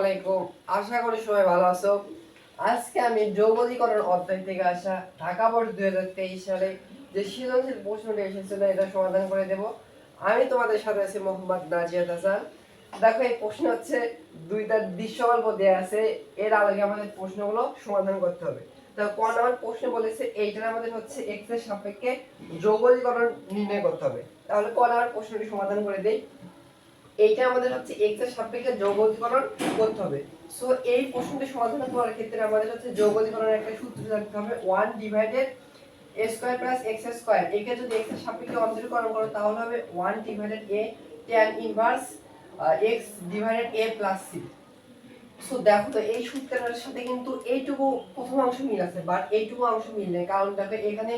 আলাইকুম। আশা করি সবাই ভালো আছো। আজকে আমি যৌবনীকরণ অধ্যায় থেকে আসা ঢাকা বোর্ড দুই হাজার তেইশ সালে যে সৃজনশীল প্রশ্নটি এসেছিল, এটা সমাধান করে দেব। আমি তোমাদের সাথে আছি মোহাম্মদ নাজিয়াত হাসান। দেখো, এই প্রশ্ন হচ্ছে দুইটা দৃশ্যকল্প দেওয়া আছে। এর আলোকে আমাদের প্রশ্নগুলো সমাধান করতে হবে। তো ক নাম্বার প্রশ্ন বলেছে, এইটার আমাদের হচ্ছে এক্স সাপেক্ষে যৌবনীকরণ নির্ণয় করতে হবে। তাহলে ক নাম্বার প্রশ্নটি সমাধান করে দেই। এইটা আমাদের হচ্ছে এক্সের সাপেক্ষে যৌগীকরণ করতে হবে। সো এই প্রশ্নটি সমাধান করার ক্ষেত্রে আমাদের হচ্ছে যৌগীকরণের একটা সূত্র জানতে হবে। 1 divided a square plus x square একে যদি x এর সাপেক্ষে অন্তরীকরণ করো, তাহলে হবে 1 divided a tan inverse x divided a plus c so দেখো তো, এই সূত্রের সাথে কিন্তু এইটুকু প্রথম অংশ মিল আছে বাট এইটুকু অংশ মিল নেই। কারণ দেখো, এখানে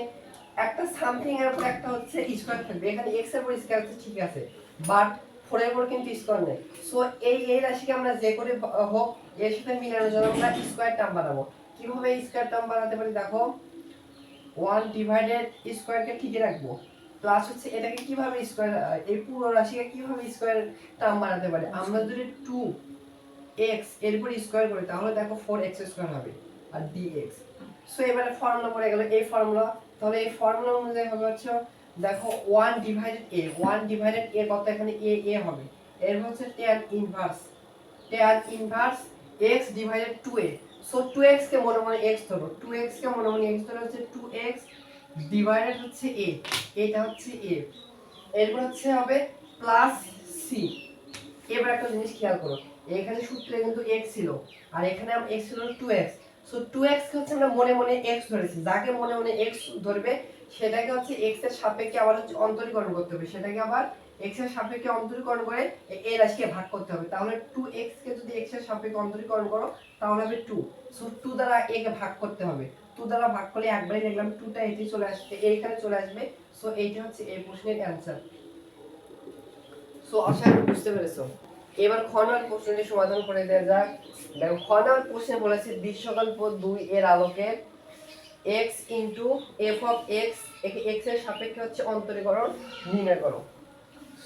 একটা সামথিং এর উপর একটা হচ্ছে স্কয়ার থাকবে। এখানে x এর উপর স্কয়ার ঠিক আছে। বাট উপর কিন্তু স্কয়ার নেই। সো এই এই রাশিকে আমরা যে করে হোক, এর সাথে মিলানোর জন্য আমরা স্কয়ার টার্ম বানাবো। কীভাবে স্কয়ার টার্ম বানাতে পারি দেখো? 1 ডিভাইডেড স্কয়ারকে ঠিকই রাখব। প্লাস হচ্ছে এটাকে কীভাবে স্কয়ার এই পুরো রাশিকে কীভাবে স্কয়ার টার্ম বানাতে পারি? আমরা যদি 2 x এর উপর স্কয়ার করি, তাহলে দেখো 4x স্কয়ার হবে আর dx সো এবারে ফর্মুলা পড়ে গেল। এই ফর্মুলা তাহলে এই ফর্মুলা অনুযায়ী হবে হচ্ছে দেখো 1 ডিভাইডেড a 1 ডিভাইডেড a কত এখানে a a হবে। এর হচ্ছে tan inverse tan inverse x divided to 2a so 2x কে মনে মনে x ধরো। 2x কে মনে মনে x ধরো হচ্ছে 2x ডিভাইডেড হচ্ছে a এটা হচ্ছে a এরপর হচ্ছে হবে প্লাস c এবার একটা জিনিস খেয়াল করো। এখানে সূত্রে কিন্তু x ছিল। আর এখানে x ছিল 2x সো 2x কে হচ্ছে আমরা মনে মনে x ধরেছি। যাকে মনে মনে x ধরবে সেটাকে হচ্ছে x এর সাপেক্ষে আবার হচ্ছে অন্তরীকরণ করতে হবে। সেটাকে আবার x এর সাপেক্ষে অন্তরীকরণ করে এ- এই রাশিকে ভাগ করতে হবে। তাহলে 2x কে যদি x এর সাপেক্ষে অন্তরীকরণ করো, তাহলে হবে 2 সো 2 দ্বারা a কে ভাগ করতে হবে। 2 দ্বারা ভাগ করলে একবারই দেখলাম 2 টা এতে চলে আসবে এইখানে চলে আসবে। সো এইটা হচ্ছে এই প্রশ্নের অ্যানসার সো আশা করি বুঝতে পেরেছ। এবার খ নম্বর প্রশ্নটি সমাধান করে দেওয়া যাক। দেখো, খ নম্বর প্রশ্নে বলেছে বিশ্বকল্প দুই এর আলোকে x into F of X একে এক্সের সাপেক্ষে হচ্ছে অন্তরীকরণ নির্ণয় করো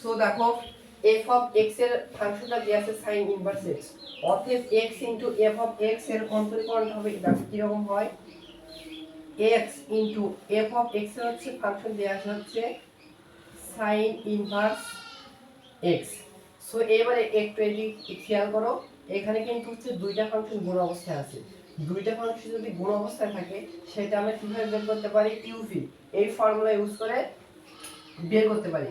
সো দেখো এফ অফ এক্সের ফাংশনটা দেওয়া আছে সাইন ইনভার্স এক্স অতএব এক্স ইন্টু এফ অফ এক্সের অন্তরীকরণ হবে, দেখো কীরকম হয়। এক্স ইন্টু এফ অফ এক্সের হচ্ছে ফাংশন দেওয়া আছে হচ্ছে সাইন ইনভার্স এক্স সো এবারে একটু এদিক খেয়াল করো, এখানে কিন্তু হচ্ছে দুইটা ফাংশন গুণ অবস্থায় আছে। দুইটা ফাংশন যদি গুণ অবস্থায় থাকে, সেটা আমরা কীভাবে বের করতে পারি? ইউভি এই ফর্মুলা ইউজ করে বের করতে পারি।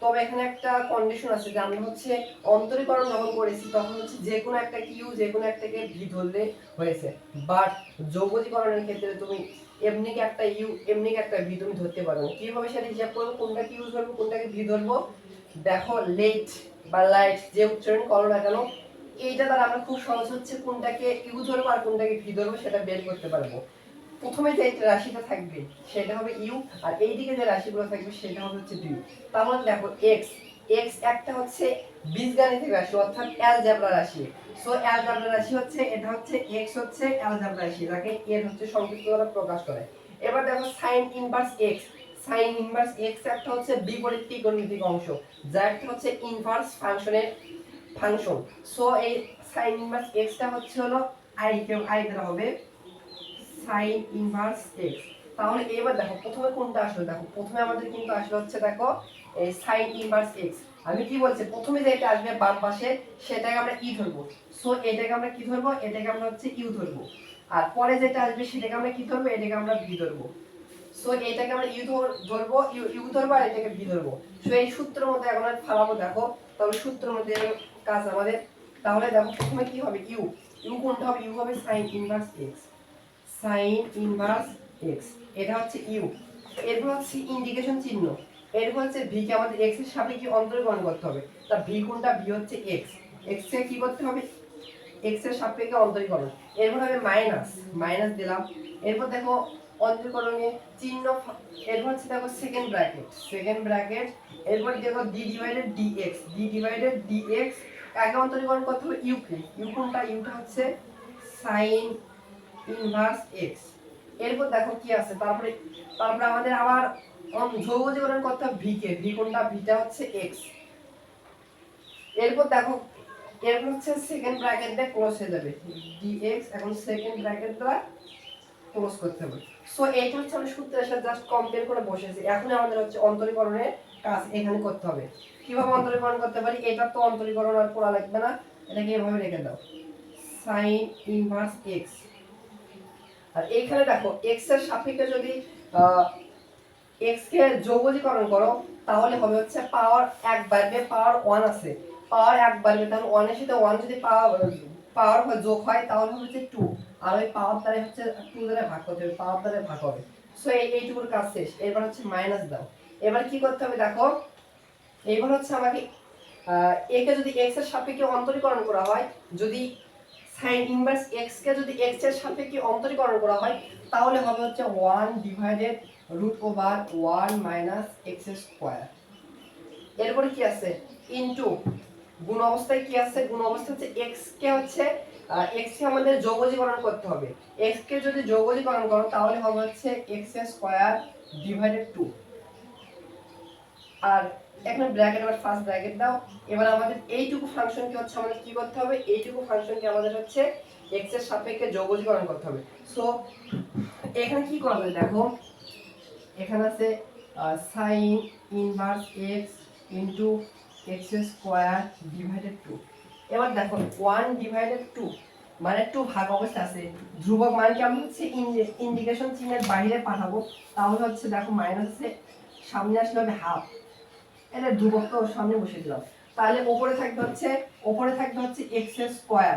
তবে এখানে একটা কন্ডিশন আছে যে আমরা হচ্ছে অন্তরীকরণ যখন করেছি, তখন হচ্ছে যে কোনো একটা কিউ যে কোনো একটাকে ভি ধরলে হয়েছে। বাট যৌগজীকরণের ক্ষেত্রে তুমি এমনি একটা ইউ এমনি একটা ভি তুমি ধরতে পারো। কীভাবে সেটা হিসাব করব? কোনটাকে ইউজ ধরবো, কোনটাকে ভি ধরবো? দেখো লেট বা লাইট যে উচ্চারণ করো না কেন এইটা দ্বারা আমরা খুব সহজ হচ্ছে কোনটাকে ইউ ধরবো আর কোনটাকে ভি ধরবো, সেটা বের করতে পারব। প্রথমে যে রাশিটা থাকবে, সেটা হবে ইউ, আর এইদিকে যে রাশিগুলো থাকবে, সেটা হবে হচ্ছে ভি তাহলে দেখো, এক্স এক্স একটা হচ্ছে বীজগাণিতিক রাশি, অর্থাৎ অ্যালজেব্রা রাশি। সো অ্যালজেব্রা রাশি হচ্ছে, এটা হচ্ছে এক্স হচ্ছে অ্যালজেব্রা রাশি, যাকে এর হচ্ছে সংক্ষিপ্ত দ্বারা প্রকাশ করে। এবার দেখো, sine inverse x. Sine inverse x একটা হচ্ছে বিপরীত ত্রিকোণমিতিক অংশ যা একটা হচ্ছে ইনভার্স ফাংশনের ফাংশন। সো এই সাইন ইনভার্স এক্সটা হচ্ছে হলো আই কেউ আই দ্বারা হবে সাইন ইনভার্স এক্স তাহলে এবার দেখো, প্রথমে কোনটা আসলো? দেখো, প্রথমে আমাদের কিন্তু আসলো হচ্ছে, দেখো, এই সাইন ইনভার্স এক্স আমি কি বলছি? প্রথমে যেটা আসবে বাম পাশে, সেটাকে আমরা ই ধরবো। সো এটাকে আমরা কি ধরবো? এটাকে আমরা হচ্ছে ইউ ধরবো। আর পরে যেটা আসবে, সেটাকে আমরা কি ধরবো? এটাকে আমরা ভি ধরবো। সো এটাকে আমরা ইউ ধরবো ইউ ধরবো, আর এটাকে ভি ধরবো। সো এই সূত্রের মধ্যে এখন ফালাবো, দেখো। তাহলে সূত্রের মধ্যে কাজ আমাদের, তাহলে দেখো প্রথমে কি হবে? ইউ। ইউ কোনটা হবে? ইউ হবে sine inverse x. Sine inverse x. এটা হচ্ছে ইউ। এরপর হচ্ছে ইন্ডিকেশন চিহ্ন। এরপর হচ্ছে ভি কে। আমাদের এক্সের সাপেক্ষে অন্তর্গণ করতে হবে? তা ভি কোনটা? ভি হচ্ছে এক্স। এক্স কে কি করতে হবে? এক্সের সাপেক্ষে অন্তরীকরণ। এরপর হবে মাইনাস। মাইনাস দিলাম। এরপর দেখো অন্তরীকরণে চিহ্ন এরপর হচ্ছে দেখো সেকেন্ড ব্র্যাকেট। Second bracket. এরপর দেখো D divided D X. D divided D X আগে অন্তরীকরণ করতে হবে ইউ কে ইউ কোনটা? ইউটা হচ্ছে সাইন ইনভার্স এক্স। এরপর দেখো কি আছে, তারপরে তারপরে আমাদের আবার জীবন করতে হবে ভি কে, ভি কোনটা? ভিটা হচ্ছে এক্স। এরপর দেখো, এরপর হচ্ছে সেকেন্ড ব্র্যাকেট দিয়ে ক্লোজ হয়ে যাবে। ডিএক্স, এখন সেকেন্ড ব্র্যাকেট দ্বারা ক্লোজ করতে হবে। সো, এইটা হচ্ছে আমরা সূত্রের সাথে জাস্ট কম্পেয়ার করে বসেছি। এখন আমাদের হচ্ছে অন্তরীকরণের কাজ এখানে করতে হবে। কীভাবে অন্তরীকরণ করতে পারি? এটা তো অন্তরীকরণ আর করা লাগবে না। এটাকে এভাবে রেখে দাও। সাইন ইনভার্স এক্স আর এইখানে দেখো এক্সের সাপেক্ষে যদি এক্স কে যৌগজীকরণ করো, তাহলে হবে হচ্ছে পাওয়ার এক বাড়বে পাওয়ার ওয়ান আছে। পাওয়ার এক বাড়বে তাহলে ওয়ানের সাথে ওয়ান যদি পাওয়ার পাওয়ার হয়, যোগ হয়, তাহলে হচ্ছে টু আর ওই পাওয়ার দ্বারা হচ্ছে টু দ্বারা ভাগ করতে হবে পাওয়ার দ্বারা ভাগ হবে। সো এই, এইটুকুর কাজ শেষ। এবার হচ্ছে মাইনাস দাও। এবার কি করতে হবে দেখো এবার হচ্ছে আমাকে একে যদি এক্সের সাপেক্ষে অন্তরীকরণ করা হয়, যদি সাইন ইনভার্স এক্স কে যদি এক্সের সাপেক্ষে অন্তরীকরণ করা হয়, তাহলে হবে হচ্ছে one divided root over one minus x square এরপরে কি আছে? ইনটু গুণ অবস্থায় কি আছে? গুণ অবস্থা হচ্ছে এক্স কে হচ্ছে এক্স কে আমাদের যৌগজীকরণ করতে হবে। এক্স কে যদি যৌগজীকরণ করো, তাহলে হবে হচ্ছে এক্স স্কোয়ার ডিভাইডেড টু আর এখানে ব্র্যাকেট আবার ফার্স্ট ব্র্যাকেট দাও। এবার আমাদের এইটুকু ফাংশনকে হচ্ছে আমাদের কি করতে হবে? এইটুকু ফাংশনকে আমাদের হচ্ছে এক্সের সাপেক্ষে যৌগজীকরণ করতে হবে। সো এখানে কি করবে দেখো? এখানে আছে sine inverse x into x square divided two এবার দেখো ওয়ান ডিভাইডেড টু মানে টু ভাগ অবস্থা আছে। ধ্রুবক মানকে আমি হচ্ছে ইন্ডিকেশন চিহ্নের বাইরে পাঠাবো। তাহলে হচ্ছে দেখো মাইনাস আছে, সামনে আসলে হবে হাফ এটা ধ্রুবক তো সামনে বসে দিলাম। তাহলে ওপরে থাকবে হচ্ছে, ওপরে থাকবে হচ্ছে এক্স স্কোয়ার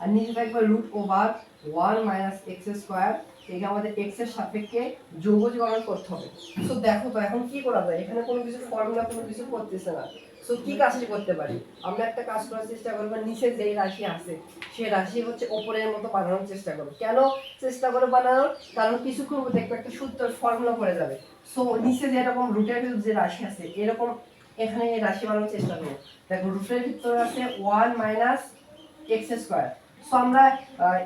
আর নিচে থাকবে root over one minus x square একে আমাদের এক্সের সাপেক্ষে যৌগজীকরণ করতে হবে। তো দেখো তো, এখন কি করা যায়? এখানে কোনো কিছু ফর্মুলা কোনো কিছু করতেছে না। সো কি কাজটি করতে পারি? আমরা একটা কাজ করার চেষ্টা করব, নিচে যেই রাশি আছে সেই রাশি হচ্ছে ওপরের মতো বানানোর চেষ্টা করব। কেন চেষ্টা করে বানানোর? কারণ কিছুক্ষণ মধ্যে একটা সূত্র ফর্মুলা করে যাবে। সো নিচে যেরকম রুটের যে রাশি আছে, এরকম এখানে এই রাশি বানানোর চেষ্টা করব। দেখো রুটের ভিতরে আছে one minus x square so আমরা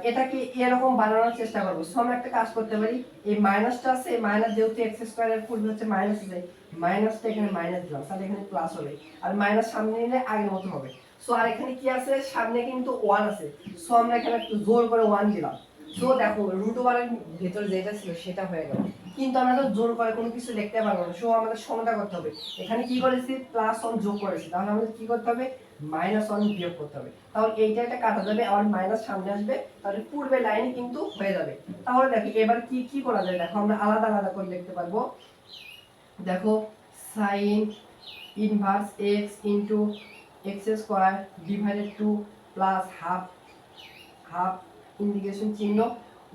এটাকে এরকম বানানোর চেষ্টা করব। সো আমরা একটা কাজ করতে পারি, এই মাইনাসটা আছে, এই মাইনাস যেহেতু এক্স স্কোয়ারের পূর্বে হচ্ছে মাইনাস আছে মাইনাসটা এখানে মাইনাস দিলাম তাহলে এখানে প্লাস হবে। আর মাইনাস সামনে নিলে আগের মতো হবে। সো আর এখানে কি আছে? সামনে কিন্তু ওয়ান আছে। সো আমরা এখানে একটু জোর করে ওয়ান দিলাম। সো দেখো রুট ওভারের ভেতরে যেটা ছিল সেটা হয়ে গেল। কিন্তু আমরা তো জোর করে কোনো কিছু লিখতে পারব না। সো আমাদের সমতা করতে হবে। এখানে কি করেছি? প্লাস ওয়ান যোগ করেছি। তাহলে আমাদের কি করতে হবে? মাইনাস ওয়ান বিয়োগ করতে হবে। তাহলে এইটা একটা কাটা যাবে। আর মাইনাস সামনে আসবে। তাহলে পূর্বে লাইন কিন্তু হয়ে যাবে। তাহলে দেখো, এবার কি কি করা যায়? দেখো, আমরা আলাদা আলাদা করে লিখতে পারব। দেখো sine inverse x into x square divided two plus half half indication চিহ্ন।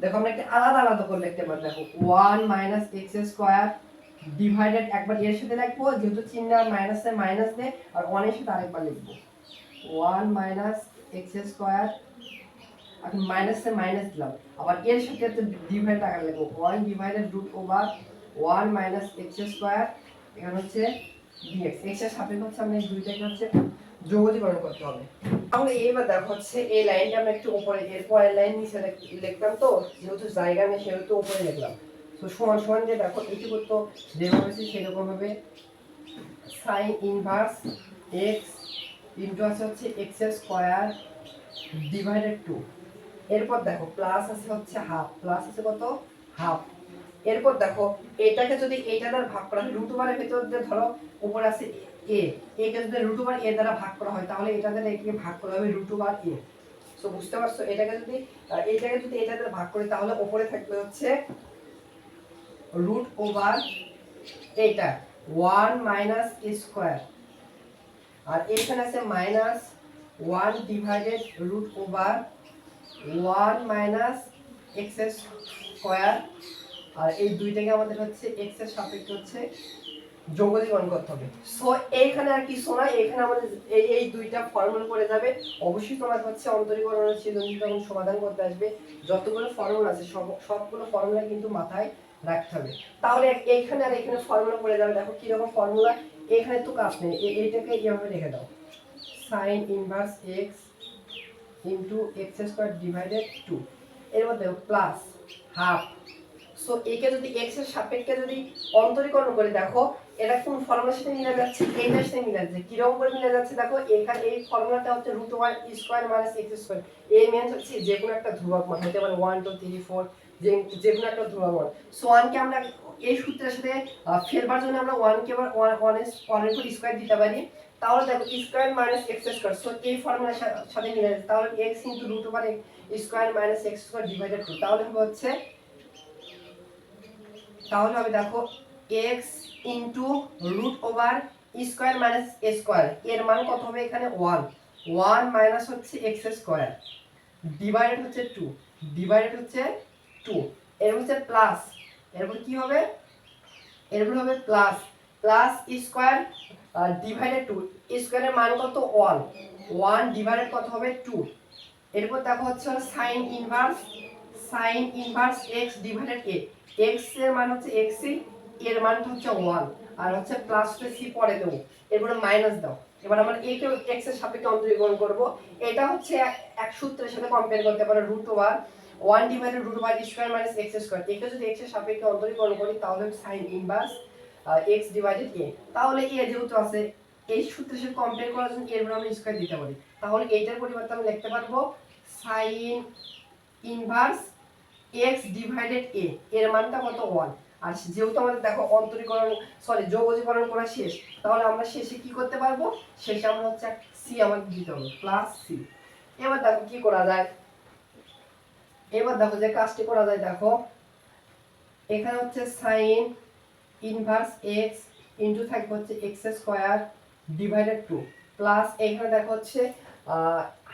দেখো, আমরা একটা আলাদা আলাদা করে লিখতে পারি। দেখো one minus x square divided একবার এর সাথে লিখব, যেহেতু চিহ্ন মাইনাসে মাইনাস দে আর ওয়ানের সাথে আরেকবার লিখব। ওয়ান মাইনাস এক্স স্কোয়ার এখন মাইনাসে মাইনাস দিলাম। আবার এর সাথে ডিভাইড আকার লিখব one divided root over one minus x square এখানে হচ্ছে ডিএক্স এক্সের সাপেক্ষে আমরা এই দুইটাকে হচ্ছে যোগজীকরণ করতে হবে। তাহলে এইবার দেখো হচ্ছে এই লাইনটা আমরা একটু উপরে এর পরের লাইন নিচে লিখ- লিখলাম তো, যেহেতু জায়গা নেই সেহেতু উপরে লিখলাম। তো সমান সমান যে দেখো এইটুকু তো যেভাবে সেরকম হবে। সাইন ইনভার্স এক্স ইন্টু আছে হচ্ছে এক্সের স্কোয়ার ডিভাইডেড টু এরপর দেখো প্লাস আছে হচ্ছে হাফ প্লাস আছে কত? হাফ এরপর দেখো এটাকে যদি এইটা দ্বারা ভাগ করা হয় রুট ওভারের ভেতর দিয়ে ধরো উপরে আছে এ একে যদি রুট ওভার এ দ্বারা ভাগ করা হয় তাহলে এটা দ্বারা একে ভাগ করা হবে রুট ওভার এ সো বুঝতে পারছ? এটাকে যদি আহ, এইটাকে যদি এটা দ্বারা ভাগ করি তাহলে উপরে থাকবে হচ্ছে রুট ওভার এটা ওয়ান মাইনাস স্কোয়ার আর এখানে আছে minus one divided root over one minus x square আর এই দুইটাকে আমাদের হচ্ছে এক্সের সাপেক্ষে হচ্ছে যোগজীকরণ করতে হবে। সো এইখানে আর কিছু না এইখানে আমাদের এই এই দুইটা ফর্মুলা পড়ে যাবে। অবশ্যই তোমার হচ্ছে অন্তরীকরণের সৃজনশীল যখন সমাধান করতে আসবে। যতগুলো ফর্মুলা আছে, সব, সবগুলো ফর্মুলা কিন্তু মাথায় রাখতে হবে। তাহলে এইখানে আর এখানে ফর্মুলা পড়ে যাবে। দেখো কীরকম ফর্মুলা এখানে তো কাজ নেই। এইটাকে এইভাবে রেখে দাও। Sine inverse x into x square divided two এর মধ্যে প্লাস হাফ সো একে যদি এক্সের সাপেক্ষে যদি অন্তরীকরণ করে দেখো, এটা কোন ফর্মুলার সাথে মিলে যাচ্ছে? এইটার সাথে মিলে যাচ্ছে। কীরকম করে মিলে যাচ্ছে দেখো? এখানে এই ফর্মুলাটা হচ্ছে root one square minus x square এই মেন হচ্ছে যে কোনো একটা ধ্রুবক মান, হতে পারে ওয়ান টু থ্রি ফোর যে যে কোনো একটা ধ্রুবক মান। সো ওয়ানকে আমরা এই সূত্রের সাথে ফেলবার জন্য আমরা ওয়ানকে আবার ওয়ান ওয়ান ওয়ানের উপর স্কোয়ার দিতে পারি। তাহলে দেখো square minus x square so এই ফর্মুলার সাথে মিলে যাচ্ছে। তাহলে x into root over square minus x square divided তাহলে হচ্ছে তাহলে হবে দেখো x into root over square minus a square এর মান কত হবে এখানে? ওয়ান ওয়ান মাইনাস হচ্ছে এক্স স্কোয়ার ডিভাইডেড হচ্ছে টু ডিভাইডেড হচ্ছে টু এর হচ্ছে প্লাস এরপর কি হবে? এরপর হবে plus plus square divided two স্কোয়ারের মান কত? ওয়ান ওয়ান ডিভাইডেড কত হবে? টু এরপর দেখো হচ্ছে sine inverse sine inverse x divided a এক্সের মান হচ্ছে এক্সের মানটা হচ্ছে ওয়ান আর হচ্ছে প্লাস সি পরে দেবো। এরপরে মাইনাস দাও। এবার আমরা এ কে এক্সের সাপেক্ষে অন্তরীকরণ করব। এটা হচ্ছে এক- এক সূত্রের সাথে কম্পেয়ার করতে পারো root over one divided root over square minus x square একে যদি এক্সের সাপেক্ষে অন্তরীকরণ করি, তাহলে sine inverse x divided a তাহলে এ যেহেতু আছে, এই সূত্রের সাথে কম্পেয়ার করার জন্য এর আমরা স্কোয়ার দিতে পারি। তাহলে এইটার পরিবর্তে আমি লিখতে পারব sine inverse x divided a এর মানটা কত ওয়ান আর যেহেতু আমাদের দেখো অন্তরীকরণ সরি যোগজীকরণ করা শেষ, তাহলে আমরা শেষে কি করতে পারব? শেষে আমরা হচ্ছে সি আমাদের দিতে হবে প্লাস সি এবার দেখো কি করা যায়? এবার দেখো যে কাজটি করা যায়, দেখো। এখানে হচ্ছে সাইন ইনভার্স এক্স ইন্টু থাকবে হচ্ছে x square divided two plus এখানে দেখো হচ্ছে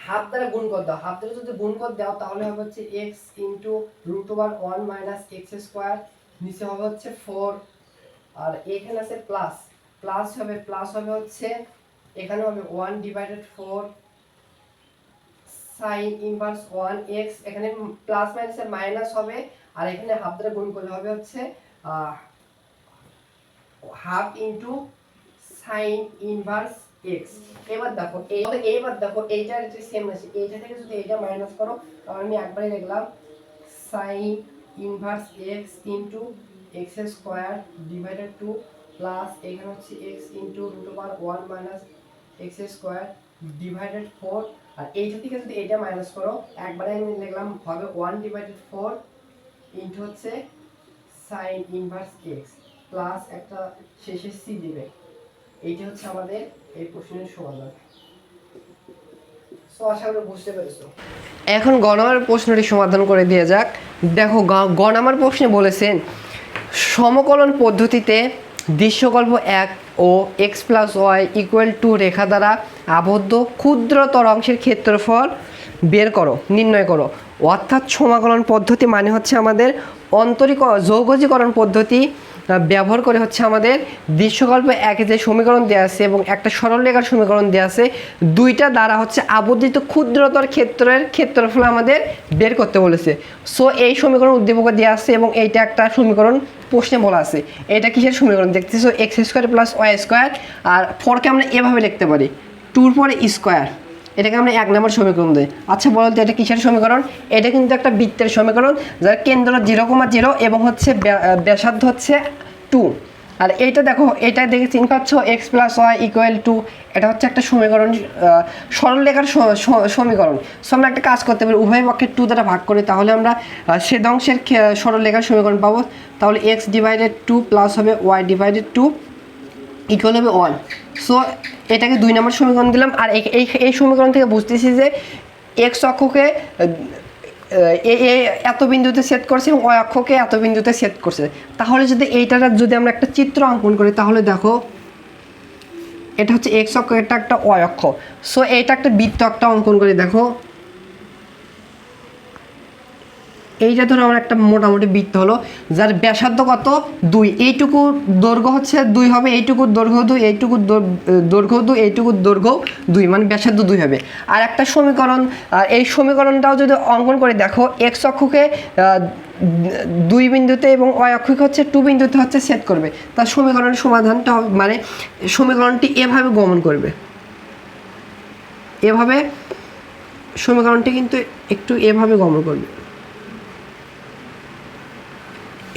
হাফ দ্বারা গুণ করে দাও। হাফ দ্বারা যদি গুণ করে দাও, তাহলে হবে হচ্ছে x into root over one minus x square নিচে হবে হচ্ছে ফোর আর এখানে আছে প্লাস প্লাস হবে প্লাস হবে হচ্ছে এখানে হবে one divided four sine inverse one x এখানে প্লাস মাইনাসের মাইনাস হবে, আর এখানে হাফ দ্বারা গুণ করলে হবে হচ্ছে half into sine inverse x এবার দেখো এই এইবার দেখো এইটার যে সেম আছে এইটা থেকে যদি এইটা মাইনাস করো, তাহলে আমি একবারে লিখলাম sine inverse x into x square divided two plus এখানে হচ্ছে x into root over one minus x square divided four আর এইটা থেকে যদি এটা মাইনাস করো, একবারে আমি লিখলাম হবে ওয়ান ডিভাইডেড ফোর ইন্টু হচ্ছে সাইন ইনভার্স এক্স প্লাস একটা শেষে সি দিবে। এইটা হচ্ছে আমাদের এই প্রশ্নের সমাধান। এখন গণমার প্রশ্নটি সমাধান করে দিয়ে যাক। দেখো গণামার প্রশ্নে বলেছেন, সমকলন পদ্ধতিতে দৃশ্যকল্প এক ও x plus y equal to রেখা দ্বারা আবদ্ধ ক্ষুদ্রতর অংশের ক্ষেত্রফল বের করো, নির্ণয় করো। অর্থাৎ সমাকলন পদ্ধতি মানে হচ্ছে আমাদের অন্তরিক, যৌগজীকরণ পদ্ধতি ব্যবহার করে হচ্ছে আমাদের দৃশ্যকল্প একে যে সমীকরণ দেওয়া আছে এবং একটা সরলরেখার সমীকরণ দেওয়া আছে, দুইটা দ্বারা হচ্ছে আবদ্ধিত ক্ষুদ্রতর ক্ষেত্রের ক্ষেত্রফল আমাদের বের করতে বলেছে। সো এই সমীকরণ উদ্দীপক দেওয়া আছে এবং এইটা একটা সমীকরণ প্রশ্নে বলা আছে। এটা কিসের সমীকরণ দেখতেছো? X square plus y square আর ফোরকে আমরা এভাবে লিখতে পারি। টুর পরে স্কোয়ার এটাকে আমরা এক নম্বর সমীকরণ দিই। আচ্ছা বলো তো এটা কিসের সমীকরণ? এটা কিন্তু একটা বৃত্তের সমীকরণ, যার কেন্দ্র জিরো কমা জিরো এবং হচ্ছে ব্যাসার্ধ হচ্ছে টু। আর এইটা দেখো, এটা দেখে চিন পাচ্ছ, x plus y equal to, এটা হচ্ছে একটা সমীকরণ সরলরেখার সমীকরণ। সো আমরা একটা কাজ করতে পারি, উভয় পক্ষে টু দ্বারা ভাগ করি, তাহলে আমরা সেদংশের সরলরেখার সমীকরণ পাবো। তাহলে এক্স ডিভাইডেড টু প্লাস হবে ওয়াই ডিভাইডেড টু ইকুয়াল হবে ওয়ান। সো এটাকে দুই নম্বর সমীকরণ দিলাম। আর এই- এই সমীকরণ থেকে বুঝতেছি যে এক্স অক্ষকে এ এত বিন্দুতে সেট করছে এবং ওই অক্ষকে এত বিন্দুতে সেট করছে। তাহলে যদি এইটার যদি আমরা একটা চিত্র অঙ্কন করি, তাহলে দেখো, এটা হচ্ছে এক্স অক্ষ এটা একটা অক্ষ। সো এটা একটা বৃত্ত একটা অঙ্কন করে, দেখো। এইটা ধরো আমার একটা মোটামুটি বৃত্ত হলো, যার ব্যাসার্ধ কত? দুই। এইটুকু দৈর্ঘ্য হচ্ছে দুই হবে এইটুকুর দৈর্ঘ্য দুই এইটুকুর দৈর- দৈর্ঘ্য দুই এইটুকুর দৈর্ঘ্য দুই মানে ব্যাসার্ধ দুই হবে। আর একটা সমীকরণ, আর এই সমীকরণটাও যদি অঙ্কন করে দেখো এক্স অক্ষকে দুই বিন্দুতে এবং ওয়াই অক্ষকে হচ্ছে টু বিন্দুতে হচ্ছে সেট করবে। তার সমীকরণের সমাধানটা মানে সমীকরণটি এভাবে গমন করবে। এভাবে সমীকরণটি কিন্তু একটু এভাবে গমন করবে।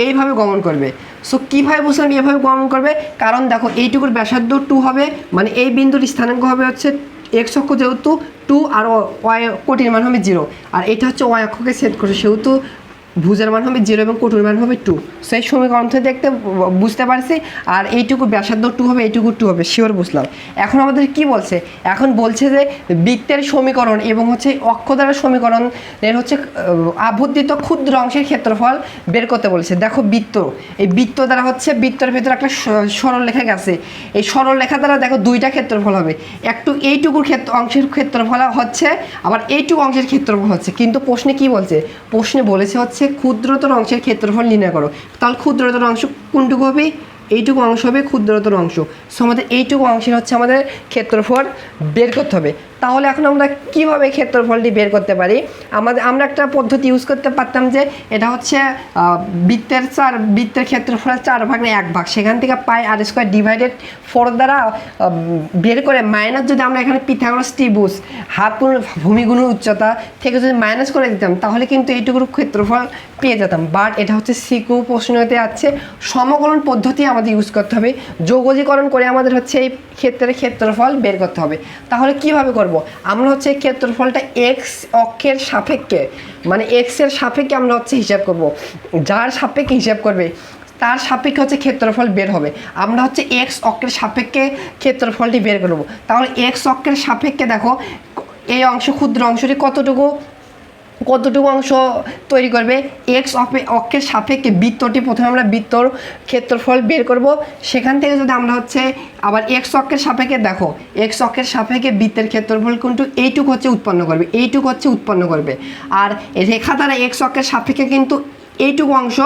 এইভাবে গমন করবে। সো কীভাবে বুঝলাম এভাবে গমন করবে? কারণ দেখো, এইটুকুর ব্যাসার্ধ টু হবে মানে এই বিন্দুর স্থানাঙ্ক হবে হচ্ছে এক্স অক্ষ যেহেতু টু আর ওয়াই কোটির মান হবে জিরো আর এটা হচ্ছে ওয়াই অক্ষকে সেট করছে, সেহেতু ভুজের মান হবে জিরো এবং কোটুর মান হবে টু সেই সমীকরণ থেকে দেখতে বুঝতে পারছি, আর এইটুকু ব্যাসার্ধ টু হবে, এইটুকু টু হবে শিওর বুঝলাম। এখন আমাদের কি বলছে? এখন বলছে যে বৃত্তের সমীকরণ এবং হচ্ছে অক্ষ দ্বারা সমীকরণ এর হচ্ছে আবদ্ধিত ক্ষুদ্র অংশের ক্ষেত্রফল বের করতে বলেছে। দেখো বৃত্ত, এই বৃত্ত দ্বারা হচ্ছে বৃত্তের ভেতরে একটা সরল লেখা গেছে। এই সরল লেখা দ্বারা দেখো দুইটা ক্ষেত্রফল হবে। একটু এইটুকুর ক্ষেত্র, অংশের ক্ষেত্রফল হচ্ছে, আবার এইটুকু অংশের ক্ষেত্রফল হচ্ছে। কিন্তু প্রশ্নে কি বলছে? প্রশ্নে বলেছে হচ্ছে ক্ষুদ্রতর অংশের ক্ষেত্রফল নির্ণয় করো। তাহলে ক্ষুদ্রতর অংশ কোনটুকু হবে? এইটুকু অংশ হবে ক্ষুদ্রতর অংশ। সো আমাদের এইটুকু অংশের হচ্ছে আমাদের ক্ষেত্রফল বের করতে হবে। তাহলে এখন আমরা কীভাবে ক্ষেত্রফলটি বের করতে পারি? আমাদের, আমরা একটা পদ্ধতি ইউজ করতে পারতাম যে এটা হচ্ছে বৃত্তের চার, বৃত্তের ক্ষেত্রফলের চার ভাগ না এক ভাগ। সেখান থেকে পাই আর স্কোয়ার ডিভাইডেড ফোর দ্বারা বের করে মাইনাস যদি আমরা এখানে পিথাগোরাস ত্রিভুজ হাত গুণ, ভূমি উচ্চতা থেকে যদি মাইনাস করে দিতাম, তাহলে কিন্তু এইটুকুর ক্ষেত্রফল পেয়ে যেতাম। বাট এটা হচ্ছে সিকু প্রশ্নতে আছে সমকলন পদ্ধতি আমাদের ইউজ করতে হবে। যোগজীকরণ করে আমাদের হচ্ছে এই ক্ষেত্রের ক্ষেত্রফল বের করতে হবে। তাহলে কীভাবে করব? আমরা হচ্ছে ক্ষেত্রফলটা এক্স অক্ষের সাপেক্ষে মানে এক্সের সাপেক্ষে আমরা হচ্ছে হিসাব করব। যার সাপেক্ষে হিসাব করবে, তার সাপেক্ষে হচ্ছে ক্ষেত্রফল বের হবে। আমরা হচ্ছে এক্স অক্ষের সাপেক্ষে ক্ষেত্রফলটি বের করব। তাহলে এক্স অক্ষের সাপেক্ষে দেখো, এই অংশ ক্ষুদ্র অংশটি কতটুকু? কতটুকু অংশ তৈরি করবে? এক্স অক্ষের সাপেক্ষে বৃত্তটি প্রথমে আমরা বৃত্তর ক্ষেত্রফল বের করব। সেখান থেকে যদি আমরা হচ্ছে আবার এক্স অক্ষের সাপেক্ষে দেখো এক্স অক্ষের সাপেক্ষে বৃত্তের ক্ষেত্রফল কিন্তু এইটুক হচ্ছে উৎপন্ন করবে, এইটুক হচ্ছে উৎপন্ন করবে। আর রেখা দ্বারা এক্স অক্ষের সাপেক্ষে কিন্তু এইটুকু অংশ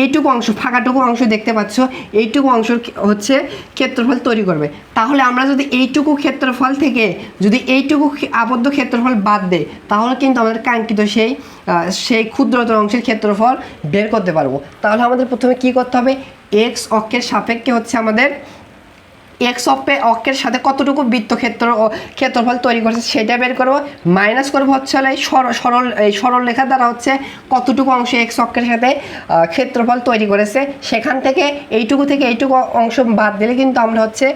এইটুকু অংশ, ফাঁকাটুকু অংশ দেখতে পাচ্ছ, এইটুকু অংশ হচ্ছে ক্ষেত্রফল তৈরি করবে। তাহলে আমরা যদি এইটুকু ক্ষেত্রফল থেকে যদি এইটুকু আবদ্ধ ক্ষেত্রফল বাদ দেয় তাহলে কিন্তু আমাদের কাঙ্ক্ষিত সেই সেই ক্ষুদ্রতর অংশের ক্ষেত্রফল বের করতে পারব। তাহলে আমাদের প্রথমে কি করতে হবে? এক্স অক্ষের সাপেক্ষে হচ্ছে আমাদের এক্স অপে অক্ষের সাথে কতটুকু বৃত্তক্ষেত্র ক্ষেত্রফল তৈরি করছে সেটা বের করব। মাইনাস করব হচ্ছে এই সরল এই সরল রেখা দ্বারা হচ্ছে কতটুকু অংশ এক্স অক্ষের সাথে ক্ষেত্রফল তৈরি করেছে। সেখান থেকে এইটুকু থেকে এইটুকু অংশ বাদ দিলে কিন্তু আমরা হচ্ছে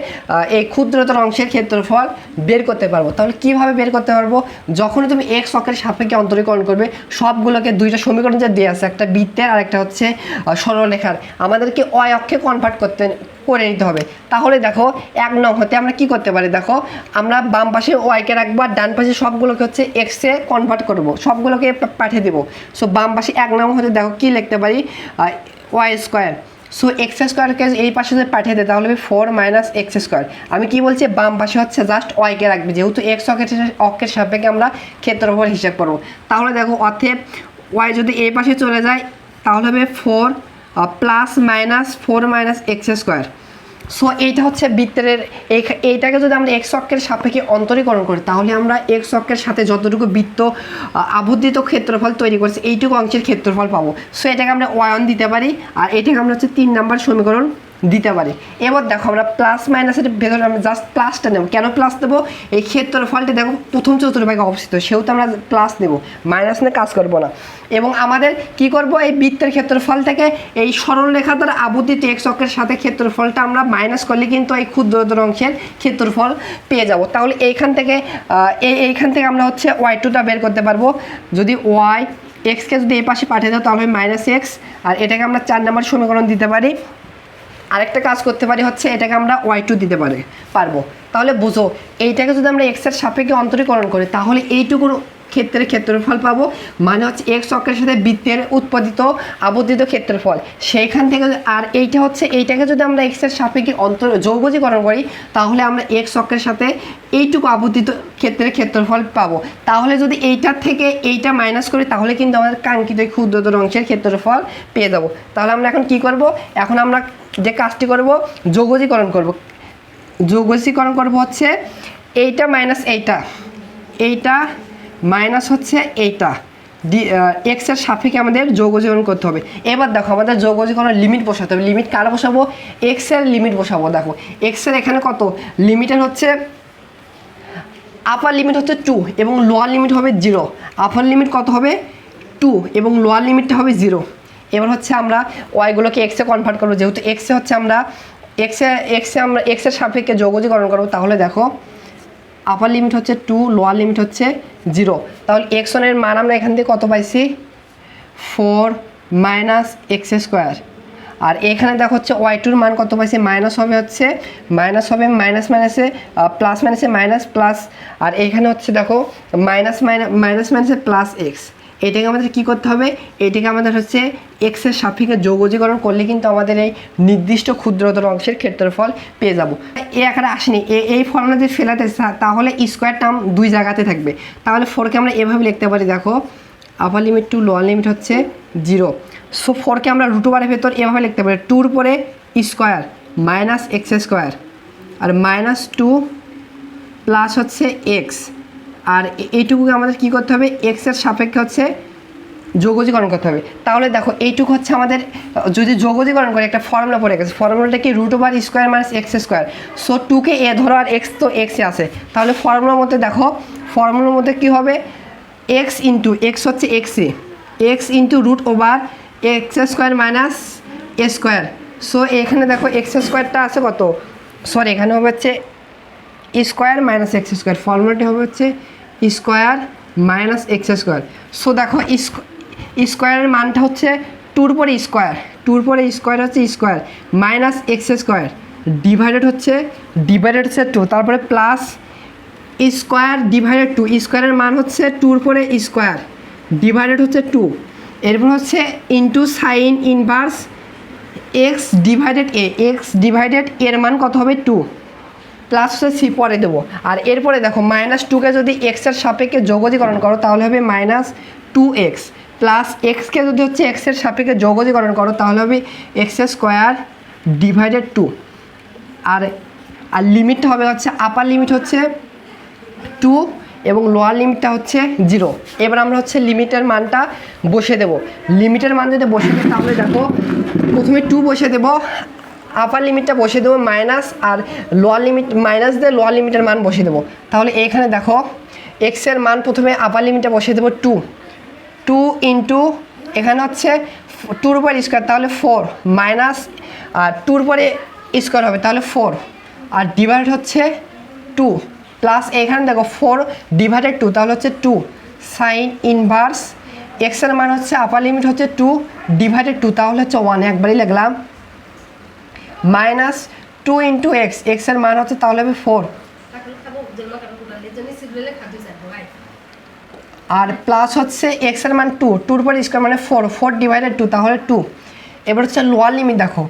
এই ক্ষুদ্রতর অংশের ক্ষেত্রফল বের করতে পারব। তাহলে কীভাবে বের করতে পারব? যখনই তুমি এক্স অক্ষের সাপেক্ষে অন্তরীকরণ করবে, সবগুলোকে দুইটা সমীকরণ যে দিয়ে আছে, একটা বৃত্তের আর একটা হচ্ছে সরলরেখার আমাদেরকে অয় অক্ষে কনভার্ট করতে, করে নিতে হবে। তাহলে দেখো এক নং হতে আমরা কি করতে পারি? দেখো, আমরা বাম পাশে ওয়াইকে রাখব আর ডান পাশে সবগুলোকে হচ্ছে এক্সে কনভার্ট করব। সবগুলোকে পাঠিয়ে দেবো। সো বাম পাশে এক নং হতে দেখো কি লিখতে পারি? ওয়াই স্কোয়ার সো এক্স স্কোয়ারকে এই পাশে যদি পাঠিয়ে দেয় তাহলে ফোর মাইনাস এক্স স্কোয়ার আমি কি বলছি? বাম পাশে হচ্ছে জাস্ট ওয়াইকে রাখবে। যেহেতু এক্স অক্ষের অক্ষের সাপেক্ষে আমরা ক্ষেত্রফল হিসাব করব। তাহলে দেখো, অতএব ওয়াই যদি এই পাশে চলে যায়, তাহলে হবে four plus minus four minus x square so এইটা হচ্ছে বৃত্তের এই- এইটাকে যদি আমরা এক্স অক্ষের সাপেক্ষে অন্তরীকরণ করি, তাহলে আমরা এক্স অক্ষের সাথে যতটুকু বৃত্ত আবদ্ধিত ক্ষেত্রফল তৈরি করছে, এইটুকু অংশের ক্ষেত্রফল পাবো। সো এটাকে আমরা ওয়ান দিতে পারি, আর এটাকে আমরা হচ্ছে তিন নাম্বার সমীকরণ দিতে পারি। এবার দেখো আমরা প্লাস মাইনাসের ভেতরে আমরা জাস্ট প্লাসটা নেব। কেন প্লাস দেবো এই ক্ষেত্রফলটা দেখো, প্রথম চতুর্ভাগে অবস্থিত। সেহেতু আমরা প্লাস নেব। মাইনাস নিয়ে কাজ করব না। এবং আমাদের কি করব? এই বৃত্তের ক্ষেত্রফল থেকে এই সরল রেখা দ্বারা আবদ্ধিত এক্স অক্ষের সাথে ক্ষেত্রফলটা আমরা মাইনাস করলে কিন্তু এই ক্ষুদ্রতর অংশের ক্ষেত্রফল পেয়ে যাব। তাহলে এইখান থেকে এই এইখান থেকে আমরা হচ্ছে ওয়াই টুটা বের করতে পারব। যদি ওয়াই এক্সকে যদি এই পাশে পাঠিয়ে দাও, তাহলে মাইনাস এক্স আর এটাকে আমরা চার নম্বর সমীকরণ দিতে পারি। আরেকটা কাজ করতে পারি হচ্ছে এটাকে আমরা ওয়াই টু দিতে পারি, পারব। তাহলে বুঝো, এইটাকে যদি আমরা এক্সের সাপেক্ষে অন্তরীকরণ করি, তাহলে এইটুকুর ক্ষেত্রে ক্ষেত্রফল পাবো। মানে হচ্ছে এক্স অক্ষের সাথে বৃত্তের উৎপাদিত আবদ্ধিত ক্ষেত্রফল। সেইখান থেকে আর এইটা হচ্ছে, এইটাকে যদি আমরা এক্সের সাপেক্ষে অন্তর যৌগজীকরণ করি, তাহলে আমরা এক্স অক্ষের সাথে এইটুকু আবদ্ধিত ক্ষেত্রে ক্ষেত্রফল পাবো। তাহলে যদি এইটার থেকে এইটা মাইনাস করি, তাহলে কিন্তু আমাদের কাঙ্ক্ষিত ক্ষুদ্রতর অংশের ক্ষেত্রফল পেয়ে যাব। তাহলে আমরা এখন কি করব? এখন আমরা যে কাজটি করব, যৌগজীকরণ করব। যৌগজীকরণ করব হচ্ছে এইটা মাইনাস এইটা। এইটা মাইনাস হচ্ছে এইটা। ডি এক্সের সাপেক্ষে আমাদের যৌগজীকরণ করতে হবে। এবার দেখো, আমাদের যৌগজীকরণের লিমিট বসাতে হবে। লিমিট কার বসাবো? এক্সের লিমিট বসাবো, দেখো। এক্সের এখানে কত? লিমিটের হচ্ছে আপার লিমিট হচ্ছে টু এবং লোয়ার লিমিট হবে জিরো আপার লিমিট কত হবে? টু এবং লোয়ার লিমিটটা হবে জিরো এবার হচ্ছে আমরা ওয়াইগুলোকে এক্সে কনভার্ট করব। যেহেতু এক্সে হচ্ছে আমরা এক্সে এক্সে আমরা এক্সের সাপেক্ষে যোগজীকরণ করব তাহলে দেখো আপার লিমিট হচ্ছে টু লোয়ার লিমিট হচ্ছে জিরো তাহলে এক্স ওয়ানের মান আমরা এখান থেকে কত পাইছি? ফোর মাইনাস এক্স স্কোয়ার আর এখানে দেখো হচ্ছে ওয়াই টুর মান কত পাইছে? মাইনাস হবে হচ্ছে মাইনাস হবে মাইনাস মাইনাসে প্লাস মাইনাসে মাইনাস প্লাস আর এখানে হচ্ছে দেখো মাইনাস মাইনাস মাইনাস মাইনাসে প্লাস এক্স এটাকে আমাদের কি করতে হবে? এটাকে আমাদের হচ্ছে এক্সের সাপেক্ষে যোগজীকরণ করলে কিন্তু আমাদের এই নির্দিষ্ট ক্ষুদ্রতর অংশের ক্ষেত্রফল পেয়ে যাব। এ আকারে আসেনি। এই ফর্মুলা যদি ফেলাতে তাহলে স্কোয়ার টার্ম দুই জায়গাতে থাকবে। তাহলে ফোরকে আমরা এভাবে লিখতে পারি, দেখো upper limit two lower limit হচ্ছে জিরো সো ফোরকে আমরা রুট বারের ভেতর এভাবে লিখতে পারি। টুর পরে স্কোয়ার মাইনাস এক্স স্কোয়ার আর মাইনাস টু প্লাস হচ্ছে এক্স আর এইটুকুকে আমাদের কি করতে হবে? এক্সের সাপেক্ষে হচ্ছে যোগজীকরণ করতে হবে। তাহলে দেখো, এইটুকু হচ্ছে আমাদের, যদি যোগজীকরণ করে, একটা ফর্মুলা পড়ে গেছে। ফর্মুলাটা কি? Root over square minus x square so টুকে এ ধরো আর এক্স তো এক্সে আছে। তাহলে ফর্মুলার মধ্যে দেখো ফর্মুলার মধ্যে কি হবে? এক্স ইন্টু এক্স হচ্ছে এক্সে x into root over x square minus a square so এখানে দেখো এক্স স্কোয়ারটা আছে কত? সরি এখানে হবে হচ্ছে স্কোয়ার মাইনাস এক্স স্কোয়ার ফর্মুলাটি হবে হচ্ছে square minus x square. So দেখো স্কোয়ারের মানটা হচ্ছে টুর পরে স্কোয়ার। টুর পরে স্কোয়ার হচ্ছে square. Minus x square. Divided হচ্ছে ডিভাইডেড হচ্ছে টু। তারপরে প্লাস স্কোয়ার ডিভাইডেড টু। স্কোয়ারের মান হচ্ছে টুর পরে স্কোয়ার। ডিভাইডেড হচ্ছে টু। এরপর হচ্ছে into sine inverse x divided a. X divided এর মান কত হবে? টু। প্লাস হচ্ছে সি পরে দেবো। আর এরপরে দেখো মাইনাস টুকে যদি এক্সের সাপেক্ষে যোগজীকরণ করো, তাহলে হবে মাইনাস টু এক্স প্লাস এক্সকে যদি হচ্ছে এক্সের সাপেক্ষে যোগজীকরণ করো, তাহলে হবে এক্স স্কোয়ার ডিভাইডেড টু আর আর লিমিটটা হবে হচ্ছে আপার লিমিট হচ্ছে টু এবং লোয়ার লিমিটটা হচ্ছে জিরো এবার আমরা হচ্ছে লিমিটের মানটা বসে দেব। লিমিটের মান যদি বসে দিই, তাহলে দেখো, প্রথমে টু বসে দেবো আপার লিমিটটা বসে দেবো মাইনাস আর লোয়ার লিমিট মাইনাস দিয়ে লোয়ার লিমিটের মান বসে দেবো। তাহলে এখানে দেখো এক্সের মান প্রথমে আপার লিমিটে বসে দেবো টু টু ইন্টু এখানে হচ্ছে টুর উপর স্কোয়ার তাহলে ফোর মাইনাস আর টুর পরে স্কোয়ার হবে, তাহলে ফোর আর ডিভাইড হচ্ছে টু প্লাস এখানে দেখো ফোর ডিভাইডেড টু তাহলে হচ্ছে টু সাইন ইনভার্স এক্সের মান হচ্ছে আপার লিমিট হচ্ছে টু ডিভাইডেড টু তাহলে হচ্ছে ওয়ান একবারই লিখলাম। মাইনাস টু ইন্টু এক্স এক্সের মান হচ্ছে তাহলে হবে ফোর। আর প্লাস হচ্ছে এক্সের মান টু, টুর পর স্কোয়ার মানে ফোর ফোর ডিভাইডেড টু তাহলে টু। এবার হচ্ছে লোয়ার লিমিট দেখো,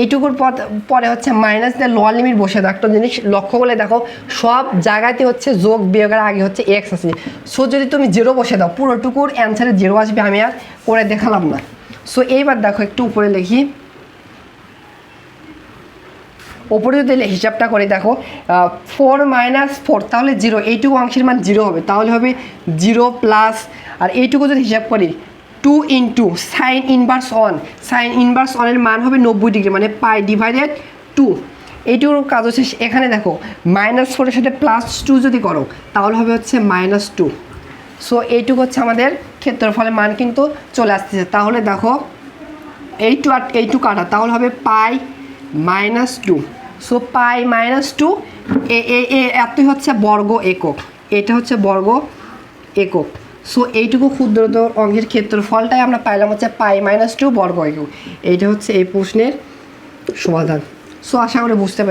এইটুকুর পর, পরে হচ্ছে মাইনাস দিয়ে লোয়ার লিমিট বসে দাও একটা জিনিস লক্ষ্য করলে দেখো, সব জায়গাতে হচ্ছে যোগ বিয়োগের আগে হচ্ছে এক্স আছে। সো যদি তুমি জিরো বসে দাও, পুরোটুকুর অ্যান্সারে জিরো আসবে, আমি আর করে দেখালাম না। সো এইবার দেখো একটু উপরে লিখি ওপরে যদি হিসাবটা করে দেখো ফোর মাইনাস ফোর তাহলে জিরো এইটুকু অংশের মান জিরো হবে। তাহলে হবে জিরো প্লাস আর এইটুকু যদি হিসাব করি two into sine inverse one sine inverse ওয়ানের মান হবে নব্বই ডিগ্রি মানে পাই ডিভাইডেড টু এইটুকুর কাজ হচ্ছে, এখানে দেখো মাইনাস ফোরের সাথে প্লাস টু যদি করো, তাহলে হবে হচ্ছে মাইনাস টু সো এইটুকু হচ্ছে আমাদের ক্ষেত্রফলের মান কিন্তু চলে আসতেছে। তাহলে দেখো এই টু আর এই টু কাটা, তাহলে হবে pi minus two so pi minus two এ এ এতই হচ্ছে বর্গ একক। এটা হচ্ছে বর্গ একক। সো এইটুকু ক্ষুদ্রতর অঙ্কের ক্ষেত্রফলটাই আমরা পাইলাম হচ্ছে পাই মাইনাস টু বর্গ একক। এইটা হচ্ছে এই প্রশ্নের সমাধান। সো আশা করে বুঝতে পারি